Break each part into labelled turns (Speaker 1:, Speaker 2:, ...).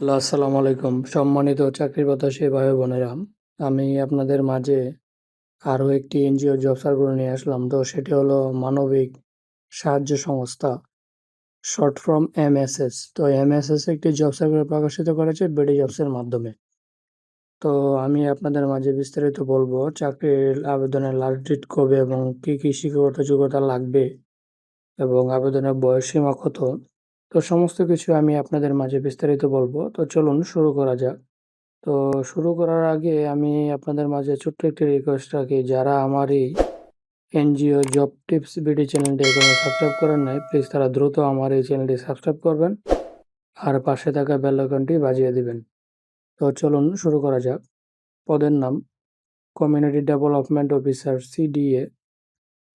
Speaker 1: Hello, আসসালামু আলাইকুম। সম্মানিত চাকরি প্রত্যাশী ভাই বোনেরা, আমি আপনাদের মাঝে আরও একটি এনজিও জব সার্কুলার নিয়ে আসলাম। তো সেটি হলো মানবিক সাহায্য সংস্থা, শর্ট ফর্ম এমএসএস। তো এমএসএস একটি জব সার্কুলার প্রকাশিত করেছে বিডি জবসের মাধ্যমে। তো আমি আপনাদের মাঝে বিস্তারিত বলব চাকরির আবেদনের লাস্ট ডেট কবে এবং কী কী শিক্ষাগত যোগ্যতা লাগবে এবং আবেদনের বয়সসীমা কত তো সমস্ত কিছু আমি আপনাদের মাঝে বিস্তারিত বলব। তো চলুন শুরু করা যাক। তো শুরু করার আগে আমি আপনাদের মাঝে ছোট্ট একটি রিকোয়েস্ট রাখি। যারা আমার এই এনজিও জব টিপস বিডি চ্যানেলটি এখনও সাবস্ক্রাইব করেন নাই প্লিজ তারা দ্রুত আমার এই চ্যানেলটি সাবস্ক্রাইব করবেন আর পাশে থাকা বেল বাজিয়ে দিবেন। তো চলুন শুরু করা যাক। পদের নাম কমিউনিটি ডেভেলপমেন্ট অফিসার সিডিএ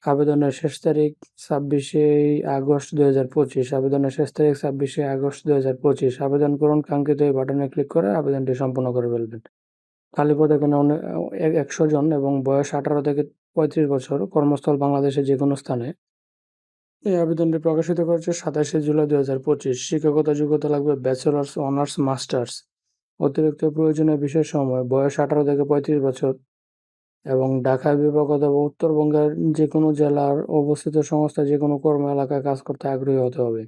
Speaker 1: আবেদনের শেষ তারিখ ছাব্বিশে আগস্ট দুই হাজার পঁচিশ, আবেদনের শেষ তারিখ ছাব্বিশে আগস্ট দুই হাজার পঁচিশ। আবেদন করুন, কাঙ্ক্ষিত এই বাটনে ক্লিক করে আবেদনটি সম্পন্ন করে ফেলবেন। খালি পদ এখানে একশো জন এবং বয়স আঠারো থেকে পঁয়ত্রিশ বছর, কর্মস্থল বাংলাদেশের যে কোনো স্থানে এই আবেদনটি প্রকাশিত করেছে সাতাশে জুলাই দুই হাজার পঁচিশ। শিক্ষকতা যোগ্যতা লাগবে ব্যাচেলার্স, অনার্স, মাস্টার্স। অতিরিক্ত প্রয়োজনীয় বিষয় সময় বয়স আঠারো থেকে পঁয়ত্রিশ বছর এবং ঢাকা বিভাগ অথবা উত্তরবঙ্গের যে কোনো জেলার অবস্থিত সংস্থা যে কোনো কর্ম এলাকায় কাজ করতে আগ্রহী হতে হবে।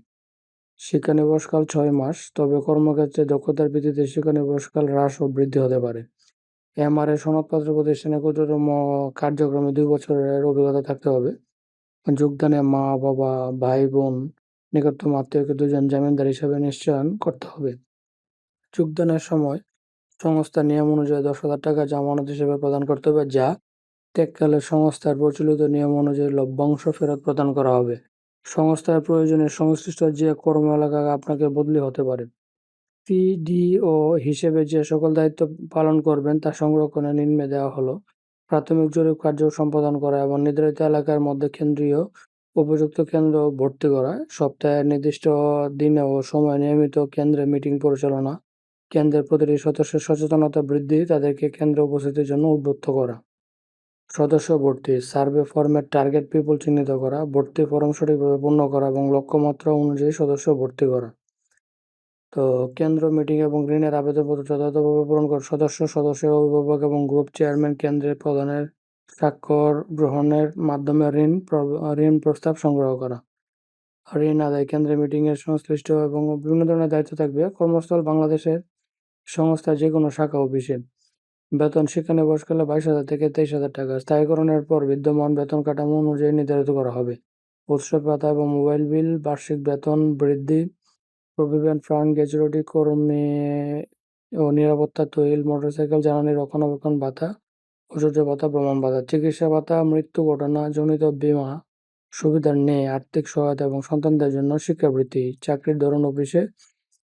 Speaker 1: শিক্ষানিবাসকাল ছয় মাস, তবে কর্মক্ষেত্রে দক্ষতার ভিত্তিতে শিক্ষানিবাসকাল হ্রাস ও বৃদ্ধি হতে পারে। এমআরএ সনদপত্র প্রতিষ্ঠানে ক্ষুদ্রতম কার্যক্রমে দুই বছরের অভিজ্ঞতা থাকতে হবে? যোগদানে মা, বাবা, ভাই, বোন, নিকটতম আত্মীয়কে দুজন জামিনদার হিসাবে নিশ্চয়ন করতে হবে। যোগদানের সময় সংস্থার নিয়ম অনুযায়ী দশ হাজার টাকা জামানত হিসেবে প্রদান করতে হবে, যা ত্যাগকালে সংস্থার প্রচলিত নিয়ম অনুযায়ী লভ্যাংশ ফেরত প্রদান করা হবে। সংস্থার প্রয়োজনে সংশ্লিষ্ট যে কর্ম এলাকা আপনাকে বদলি হতে পারে। পিডিও হিসেবে যে সকল দায়িত্ব পালন করবেন তা সংরক্ষণে নিম্নে দেওয়া হলো। প্রাথমিক জরিপ কার্য সম্পাদন করা এবং নির্ধারিত এলাকার মধ্যে কেন্দ্রীয় উপযুক্ত কেন্দ্র ভর্তি করা, সপ্তাহের নির্দিষ্ট দিনে ও সময় নিয়মিত কেন্দ্রে মিটিং পরিচালনা কেন্দ্রের প্রতিটি সদস্যের সচেতনতা বৃদ্ধি তাদেরকে কেন্দ্রে উপস্থিতির জন্য উদ্বুদ্ধ করা। সদস্য ভর্তি, সার্ভে ফর্মের টার্গেট পিপল চিহ্নিত করা, ভর্তি ফর্ম সঠিকভাবে পূর্ণ করা এবং লক্ষ্যমাত্রা অনুযায়ী সদস্য ভর্তি করা। তো কেন্দ্র মিটিং এবং ঋণের আবেদনপত্র যথাযথভাবে পূরণ করা। সদস্য সদস্য, অভিভাবক এবং গ্রুপ চেয়ারম্যান কেন্দ্রের প্রধানের স্বাক্ষর গ্রহণের মাধ্যমে ঋণ ঋণ প্রস্তাব সংগ্রহ করা। ঋণ আদায় কেন্দ্রে মিটিংয়ের সংশ্লিষ্ট এবং বিভিন্ন ধরনের দায়িত্ব থাকবে। কর্মস্থল বাংলাদেশের সংস্থার যে কোনো শাখা অফিসে। বেতন শিক্ষানিবাসকালে বাইশ হাজার থেকে তেইশ হাজার টাকা। স্থায়ীকরণের পর বিদ্যমান বেতন কাঠামো অনুযায়ী নির্ধারিত করা হবে। উৎসব ভাতা এবং মোবাইল বিল, বার্ষিক বেতন বৃদ্ধি, প্রভিডেন্ট ফান্ড গ্যাজুয়েটি কর্মী ও নিরাপত্তা, তৈল, মোটরসাইকেল, জ্বালানি, রক্ষণাবেক্ষণ ভাতা ঐশ্বর্য ভাতা ভ্রমণ ভাতা, চিকিৎসা ভাতা, মৃত্যু ঘটনা, জনিত বিমা, সুবিধার নেই আর্থিক সহায়তা এবং সন্তানদের জন্য শিক্ষাবৃত্তি, চাকরির ধরন অফিসে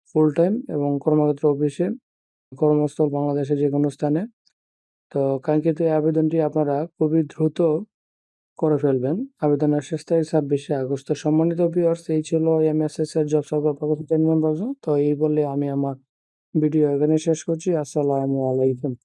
Speaker 1: ফুল টাইম এবং কর্মক্ষেত্র অফিসে কর্মস্থল বাংলাদেশের যে কোনো স্থানে। তো কাঙ্ক্ষিত এই আবেদনটি আপনারা খুবই দ্রুত করে ফেলবেন। আবেদনের শেষ তারিখ ছাব্বিশে আগস্ট। সম্মানিত ভিউয়ার্স এই ছিল এম এস এস এর জব নিয়ম তো এই বলে আমি আমার ভিডিও এখানে শেষ করছি। আসসালামু আলাইকুম।